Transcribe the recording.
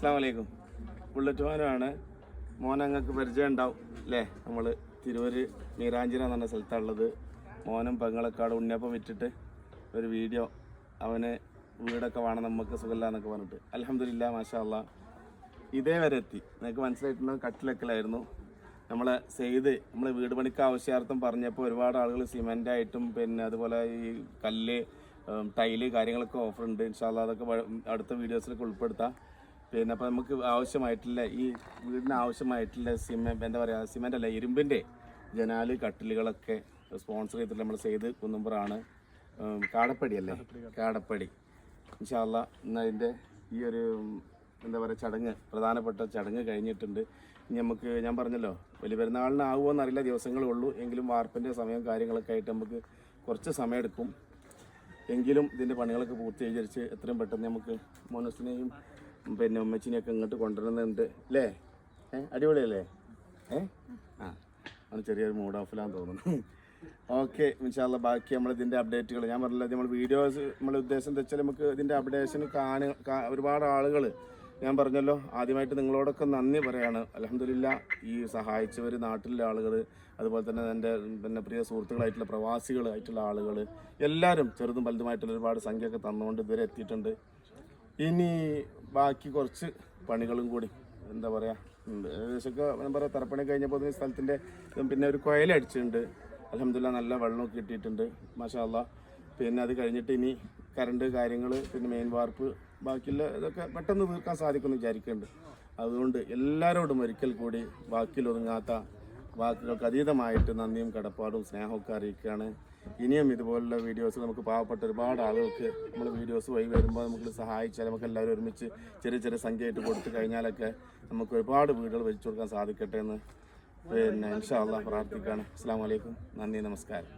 അസ്സാം വലൈക്കും ബുള്ളറ്റ് മോനാണ് മോൻ ഞങ്ങൾക്ക് പരിചയം ഉണ്ടാവും അല്ലേ നമ്മൾ തിരൂര് മീരാഞ്ചിര എന്ന സ്ഥലത്താണുള്ളത്. മോനും പെങ്ങളെക്കാട് ഉണ്ണിയപ്പം വിറ്റിട്ട് ഒരു വീഡിയോ അവന് വീടൊക്കെ വേണം നമുക്ക് സുഖമില്ല എന്നൊക്കെ പറഞ്ഞിട്ട്. അലഹമില്ല മാഷാ അല്ലാ ഇതേ വരെ എത്തി. നിങ്ങൾക്ക് മനസ്സിലായിട്ടുള്ളത് കട്ടിലക്കലായിരുന്നു. നമ്മളെ സെയ്ത് നമ്മൾ വീട് പണിക്ക് ആവശ്യാർത്ഥം പറഞ്ഞപ്പോൾ ഒരുപാട് ആളുകൾ സിമെന്റ് ആയിട്ടും പിന്നെ അതുപോലെ ഈ കല്ല് ടൈൽ കാര്യങ്ങളൊക്കെ ഓഫർ ഉണ്ട് ഇൻഷാല്ല അതൊക്കെ അടുത്ത വീഡിയോസിലൊക്കെ ഉൾപ്പെടുത്താം. പിന്നെ അപ്പോൾ നമുക്ക് ആവശ്യമായിട്ടുള്ള ഈ വീടിന് ആവശ്യമായിട്ടുള്ള സിമെന്റ് എന്താ പറയുക സിമെന്റ് അല്ല ഇരുമ്പിന്റെ ജനാല് കട്ടിലുകളൊക്കെ സ്പോൺസർ ചെയ്തിട്ട് നമ്മൾ സെയ്ത് കുന്നുമ്പറാണ്. കാടപ്പടി അല്ലേ? കാടപ്പടി ഇൻഷാല്ല ഇന്ന് അതിന്റെ ഈ ഒരു എന്താ പറയുക ചടങ്ങ് പ്രധാനപ്പെട്ട ചടങ്ങ് കഴിഞ്ഞിട്ടുണ്ട്. ഇനി നമുക്ക് ഞാൻ പറഞ്ഞല്ലോ വലിയ പെരുന്നാളിന് ആകുമോ എന്നറിയില്ല ദിവസങ്ങളേ ഉള്ളൂ. എങ്കിലും വാർപ്പിന്റെ സമയം കാര്യങ്ങളൊക്കെ ആയിട്ട് നമുക്ക് കുറച്ച് സമയമെടുക്കും എങ്കിലും ഇതിന്റെ പണികളൊക്കെ പൂർത്തീകരിച്ച് എത്രയും പെട്ടെന്ന് നമുക്ക് മോനസിനെയും പിന്നെ ഉമ്മച്ചിനെയൊക്കെ ഇങ്ങോട്ട് കൊണ്ടുവരുന്നുണ്ട്. അല്ലേ ഏ? അടിപൊളിയല്ലേ? ഏ? ആ. ചെറിയൊരു മൂഡ് ഓഫിലാന്ന് തോന്നുന്നു. ഓക്കെ ഇൻഷാല്ല ബാക്കി നമ്മൾ ഇതിന്റെ അപ്ഡേറ്റുകൾ ഞാൻ പറഞ്ഞില്ല നമ്മൾ വീഡിയോസ് നമ്മൾ ഉദ്ദേശം എന്താ വെച്ചാൽ നമുക്ക് ഇതിന്റെ അപ്ഡേഷൻ കാണു ഒരുപാട് ആളുകൾ ഞാൻ പറഞ്ഞല്ലോ ആദ്യമായിട്ട് നിങ്ങളോടൊക്കെ നന്ദി പറയാണ്. അലഹമില്ല ഈ സഹായിച്ചവർ നാട്ടിലെ ആളുകൾ അതുപോലെ തന്നെ എന്റെ പിന്നെ പ്രിയ സുഹൃത്തുക്കളായിട്ടുള്ള പ്രവാസികളായിട്ടുള്ള ആളുകൾ എല്ലാവരും ചെറുതും വലുതുമായിട്ടുള്ള ഒരുപാട് സംഖ്യയൊക്കെ തന്നുകൊണ്ട് ഇതുവരെ എത്തിയിട്ടുണ്ട്. ഇനി ബാക്കി കുറച്ച് പണികളും കൂടി എന്താ പറയുക. ഏകദേശമൊക്കെ ഞാൻ പറയാം തറപ്പണി കഴിഞ്ഞപ്പോൾ സ്ഥലത്തിന്റെ പിന്നെ ഒരു കുഴലടിച്ചിട്ടുണ്ട് അലഹമില്ല നല്ല വെള്ളമൊക്കെ കിട്ടിയിട്ടുണ്ട് മാഷാ അല്ലാ പിന്നെ അത് കഴിഞ്ഞിട്ട് ഇനി കറണ്ട് കാര്യങ്ങൾ പിന്നെ മെയിൻ വാർപ്പ് ബാക്കിയുള്ള ഇതൊക്കെ പെട്ടെന്ന് തീർക്കാൻ സാധിക്കുമെന്ന് വിചാരിക്കുന്നുണ്ട്. അതുകൊണ്ട് എല്ലാവരോടും ഒരിക്കൽ കൂടി ബാക്കിയിലൊതുങ്ങാത്ത വാക്കുകൾക്ക് അതീതമായിട്ട് നന്ദിയും കടപ്പാടും സ്നേഹമൊക്കെ അറിയിക്കുകയാണ്. ഇനിയും ഇതുപോലുള്ള വീഡിയോസ് നമുക്ക് പാവപ്പെട്ട ഒരുപാട് ആളുകൾക്ക് നമ്മൾ വീഡിയോസ് വഴി വരുമ്പോൾ നമുക്ക് സഹായിച്ചാൽ നമുക്ക് എല്ലാവരും ഒരുമിച്ച് ചെറിയ ചെറിയ സംഖ്യയായിട്ട് കൊടുത്തു കഴിഞ്ഞാലൊക്കെ നമുക്ക് ഒരുപാട് വീടുകൾ വെച്ചു കൊടുക്കാൻ സാധിക്കട്ടെ എന്ന് പിന്നെ ഇൻഷാ അള്ളാഹ് പ്രാർത്ഥിക്കുകയാണ്. അസ്സാം വലൈക്കും നന്ദി നമസ്കാരം.